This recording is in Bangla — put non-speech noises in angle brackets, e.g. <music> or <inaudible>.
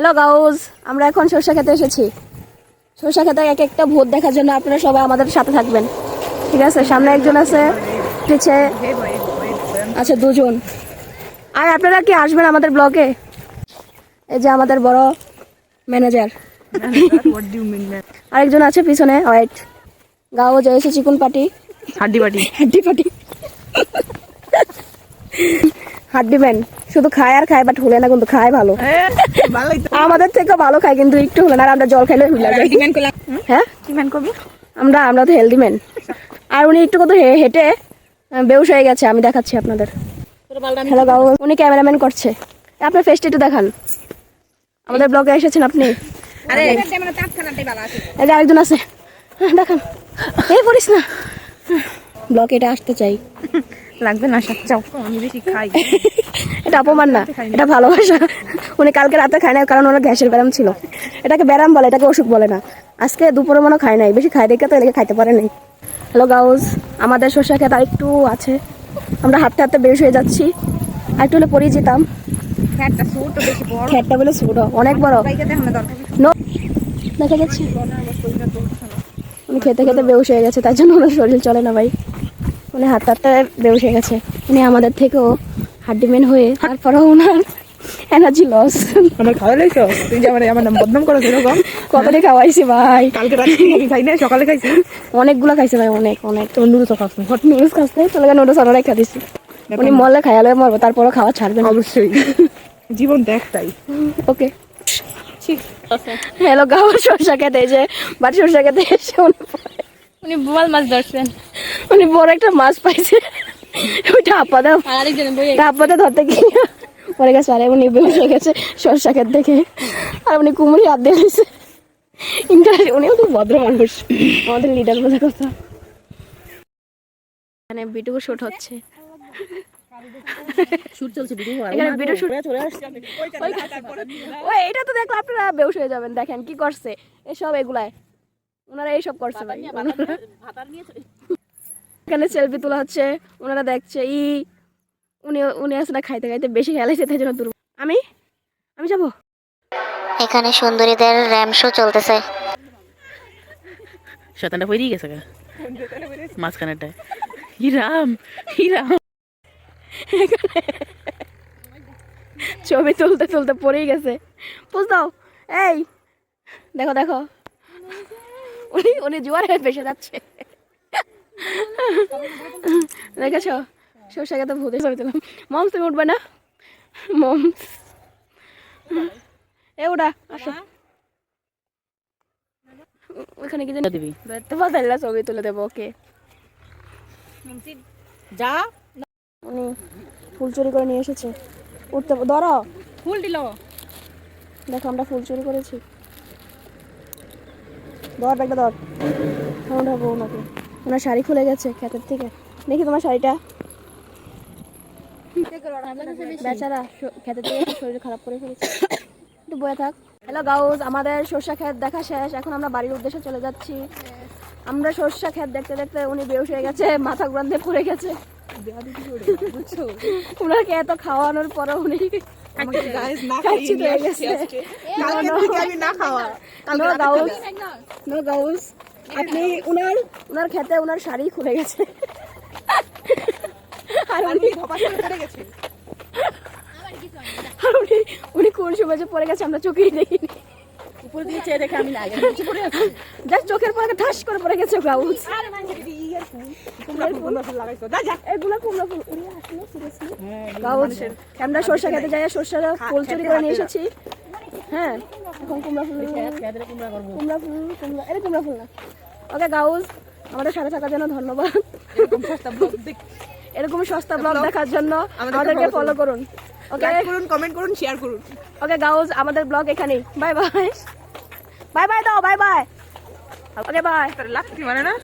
হ্যালো গাউজ আমরা এখন সরষা খেতে এসেছি। সরষা খেতে এক একটা ভোট দেখার জন্য আপনারা সবাই আমাদের সাথে থাকবেন। ঠিক আছে? সামনে একজন আছে পিছে আচ্ছা দুজন। আর আপনারা কি আসবেন আমাদের ব্লগে এই যে আমাদের বড় ম্যানেজার? আরেকজন আছে পিছনে হোয়াইট গাও যে এসে চিকুন পাটি। হাড্ডি বাটি হাড্ডি পাটি। হাড্ডি ম্যান শুধু খায় আর খায় বাট হলে না কিন্তু খায় ভালো। আমাদের থেকে ভালো খায় কিন্তু একটু হলে না আমরা জল খাইলে হুলা হ্যাঁ? ডিমান্ড আমরা আমরা তো হেলদি ম্যান আর উনি একটু কত হেঁটে বেউস হয়ে গেছে আমি দেখাচ্ছি আপনাদের। হ্যালো গাও উনি ক্যামেরাম্যান করছে। আপনার ফেসটা একটু দেখান। আমাদের ব্লগে এসেছেন আপনি। আরে মানে আরেকজন আছে। হ্যাঁ, দেখান। এই পড়িস না। ব্লকে এটা আসতে চাই। লাগবে না শাক চাও। আমি বেশি খাই। <laughs> এটা অপমান না এটা ভালোবাসা। উনি কালকে রাতে খায় না কারণ ওনার গ্যাসের ব্যায়াম ছিল। এটাকে ব্যায়াম বলে এটাকে অসুখ বলে না। আজকে দুপুরে মনে খায় নাই বেশি খায় দেখে তো এদিকে খাইতে পারে নাই। হ্যালো গাউজ আমাদের শসা খেত একটু আছে। আমরা হাঁটতে হাঁটতে বেশ হয়ে যাচ্ছি। আর একটু হলে পরেই যেতাম। বেশি বলে ছোট অনেক বড়। দেখা গেছে উনি খেতে খেতে বেউস হয়ে গেছে তার জন্য ওনার শরীর চলে না ভাই। উনি হাঁটতে হাঁটতে বেউস হয়ে গেছে। উনি আমাদের থেকেও হাড্ডিমেন হয়ে তারপরেও ওনার এনার্জি লস আমার খাওয়া লাইছো তুই যে আমার আমার নাম বদনাম করো সেরকম কতটি খাওয়াইছি ভাই? কালকে রাতে আমি খাই না সকালে খাইছি। অনেকগুলো খাইছে ভাই অনেক অনেক। তোমার নুডলস খাস না হট নুডলস খাচ্ছে তাহলে নুডলস অনেক খা দিচ্ছি উনি মরলে খাইয়ালে মরবো তারপরও খাওয়া ছাড়বে না। অবশ্যই। জীবন তো একটাই ওকে। হ্যালো গাওয়া সরষা খেতে যে বাড়ি সরষা খেতে এসে উনি উনি বোয়াল মাছ ধরছেন। উনি বড় একটা মাছ পাইছে। ওইটা আপাদা। আর আরেকজন বই আপাদা ধরতে গিয়ে। পরে গেছে আরে উনি বেহুশ হয়ে গেছে সরষা খেত দেখে। আর উনি কুমড়ি হাত দিয়ে দিয়েছে ইন্টারেস্ট উনিও খুব ভদ্র মানুষ। আমাদের লিডার বলে কথা। শুট হচ্ছে। শুট চলছে ভিডিও এখানে ভিডিও শুট চলে আসছে। ওই এটা তো দেখলে আপনারা বেহুশ হয়ে যাবেন। দেখেন কি করছে। এসব এগুলায়। ওনারা এইসব করছে ভাই। এখানে সেলফি তোলা হচ্ছে ওনারা দেখছে ই উনি উনি আসলে খাইতে খাইতে বেশি খেলাইছে তাই জন্য দুর্বল আমি? আমি যাব? এখানে সুন্দরীদের র্যাম শো চলতেছে। শতানটা পড়েই গেছে গা? মাঝখানেরটায়। হিরাম হিরাম ছবি তুলতে তুলতে পড়েই গেছে। বুঝ দাও। এই দেখো দেখো। উনি উনি জোয়ারে ভেসে যাচ্ছে। দেখেছ? সরষাকে তো ভূতে ছবি তুলাম মমস তুমি উঠবে না? মমস। এ ওটা আসো। ওখানে কি জানি দিবি। তোমার ছবি তুলে দেবো ওকে। যা। উনি ফুল চুরি করে নিয়ে এসেছে। উঠতে ধরো। ফুল দিল। দেখো আমরা ফুল চুরি করেছি। ধর ব্যাগটা ধর। ফোন উঠাবো ওনাকে। ওনার শাড়ি খুলে গেছে ক্ষেতের থেকে। দেখি তোমার শাড়িটা। বেচারা ক্ষেতের থেকে শরীর খারাপ করে ফেলেছে। একটু বয়ে থাক। হ্যালো গাউজ আমাদের সর্ষা ক্ষেত দেখা শেষ। এখন আমরা বাড়ির উদ্দেশ্যে চলে যাচ্ছি। আমরা সর্ষা ক্ষেত দেখতে দেখতে উনি বেউস হয়ে গেছে মাথা দিয়ে পড়ে গেছে। ওনাকে এত খাওয়ানোর পরে উনি নো গাউস আপনি উনার উনার খেতে উনার শাড়ি খুলে গেছে। আর উনি ধপাস করে পড়ে গেছে? আর উনি উনি কোন সময় যে পড়ে গেছে আমরা চোখেই দেখিনি। উপর দিকে চেয়ে দেখে আমি লাগে নিচে পড়ে আছি। জাস্ট চোখের পরে ঠাস করে পড়ে গেছে গাউস তোমরা বন্ধু আসলে লাগাইছো? যা যা। এগুলা কুমড়া ফুল উনি আসলে সিরিয়াসলি গাউস আমরা সরষা খেতে যাই সরষা ফুল চুরি করে নিয়ে এসেছি। হ্যাঁ। এখন কুমড়া ফুল। কুমড়া ফুল কুমড়া এটা কুমড়া ফুল না। ওকে গাউস আমাদের সাথে থাকার জন্য ধন্যবাদ। এরকম সস্তা ব্লগ দেখ এরকম সস্তা ব্লগ দেখার জন্য আমাদেরকে ফলো করুন। ওকে লাইক করুন কমেন্ট করুন শেয়ার করুন। ওকে গাউজ আমাদের ব্লগ এখানেই। বাই বাই বাই বাই দাও বাই বাই ওকে বাই লাগতে মানে না?